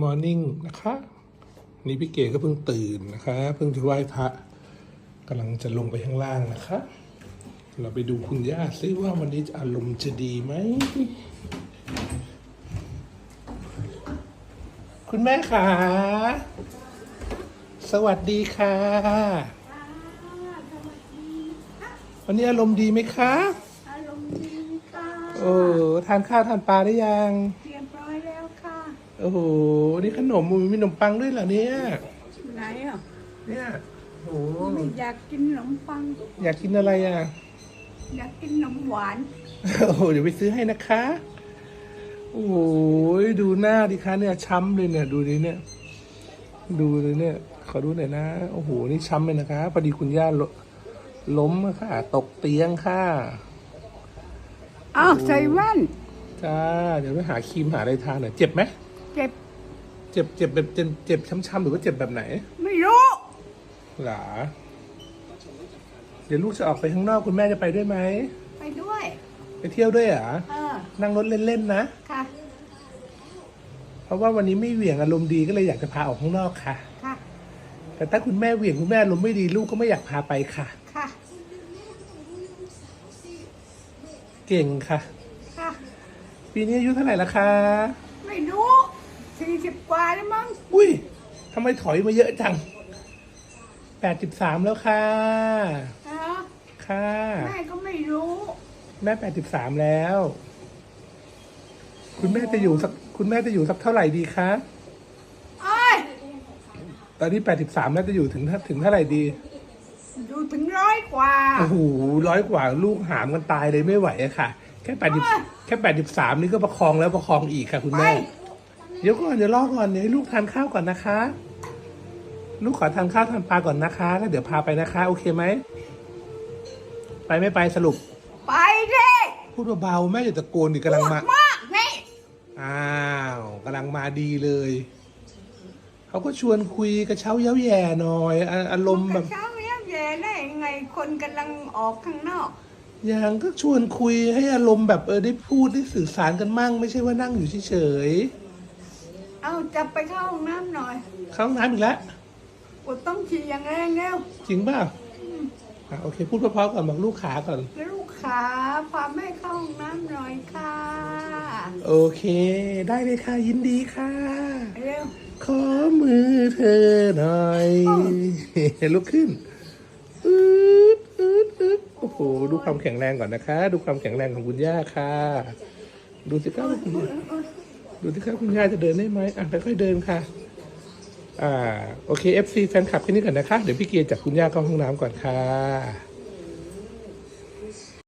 มอร์นิ่งนะคะ นี่พี่เก๋ก็เพิ่งตื่นนะคะ เพิ่งจะไหว้พระกำลังจะลงไปข้างล่างนะคะ เราไปดูคุณย่าซิว่าวันนี้อารมณ์จะดีไหม คุณแม่ขาสวัสดีค่ะ วันนี้อารมณ์ดีไหมคะ อารมณ์ดีค่ะ โอ้ ทานข้าวทานปลาได้ยัง เรียบร้อยแล้วค่ะ โอ้โห นี่ขนมมีขนมปังด้วยเหรอเนี่ย ไหนอะเนี่ย โอ้โห ไม่อยากกินขนมปัง อยากกินอะไรอะ อยากกินขนมหวาน โอ้โห เดี๋ยวไปซื้อให้นะคะ โอ้โห ดูหน้าดิคะเนี่ยช้ำเลยเนี่ย ดูดิเนี่ย ดูเลยเนี่ย ขอดูหน่อยนะ โอ้โห นี่ช้ำเลยนะคะ พอดีคุณย่าลล้มอะค่ะ ตกเตียงค่ะ อ้าวใส่แว่นจ้า เดี๋ยวไปหาครีมหาอะไรทานหน่อย เจ็บไหม เจ็บ เจ็บเจ็บแบบเจ็บเจ็บช้ำๆหรือว่าเจ็บแบบไหนไม่รู้หรอเดี๋ยวลูกจะออกไปข้างนอกคุณแม่จะไปด้วยไหม ไปด้วย ไปเที่ยวด้วยเหรอเออนั่งรถเล่นๆนะ ค่ะเพราะว่าวันนี้ไม่เหวี่ยงอารมณ์ดีก็เลยอยากจะพาออกข้างนอกค่ะ ค่ะแต่ถ้าคุณแม่เหวี่ยงคุณแม่อารมณ์ไม่ดีลูกก็ไม่อยากพาไปค่ะ ค่ะเก่งค่ะ ค่ะ ปีนี้อายุเท่าไหร่ละคะ ไม่รู้ สี่สิบกว่าแล้วมั้งอุ้ยทำไมถอยมาเยอะจังแปดสิบสามแล้วค่ะนะค่ะ แม่ก็ไม่รู้ แม่แปดสิบสามแล้ว คุณแม่จะอยู่สักคุณแม่จะอยู่สักเท่าไหร่ดีคะ เอ้ย ตอนนี้แปดสิบสามแล้วจะอยู่ถึงถึงเท่าไหร่ดี อยู่ถึงร้อยกว่า โอ้โหร้อยกว่าลูกหามกันตายเลยไม่ไหวอะค่ะ แค่แปดสิบแค่แปดสิบสามนี่ก็ประคองแล้วประคองอีกค่ะ คุณไปแม่ เดี๋ยวก่อนเดี๋ยวรอก่อนเดี๋ยวให้ลูกทานข้าวก่อนนะคะ ลูกขอทานข้าวทานปลาก่อนนะคะ แล้วเดี๋ยวพาไปนะคะ โอเคไหม ไปไม่ไปสรุป ไปดิพูดเบาๆแม่อย่าตะโกนดิกำลังพูดมา มากนี่อ้าวกำลังมาดีเลย เขาก็ชวนคุยกระเช้าเย้าแย่หน่อยอะอารมณ์แบบ เช้าเนี้ยแย่ได้ยังไงคนกำลังออกข้างนอก อย่างก็ชวนคุยให้อารมณ์แบบเออได้พูดได้สื่อสารกันมั่ง ไม่ใช่ว่านั่งอยู่เฉย เอาจะไปเข้าห้องน้ำหน่อยๆเข้าห้องน้ำอีกแล้วปวดต้องฉี่อย่างแรงเร็วจริงเปล่าอะโอเค พูดเพราะๆก่อนบอกลูกขาก่อน ลูกขาพาแม่เข้าห้องน้ำหน่อยค่ะโอเค ได้เลยค่ะยินดีค่ะ เร็ว ขอมือเธอหน่อยลุกขึ้นอึดอึดอึดโอ้โหดูความแข็งแรงก่อนนะคะ ดูความแข็งแรงของคุณย่าค่ะ ดูสิครับว่าคุณย่า ดูสิครับคุณย่าจะเดินได้ไหมอะค่อยๆเดินค่ะ อ่า โอเค FC แฟนคลับแค่นี้ก่อนนะคะ เดี๋ยวพี่เกียร์จับคุณย่าเข้าห้องน้ำก่อนค่ะ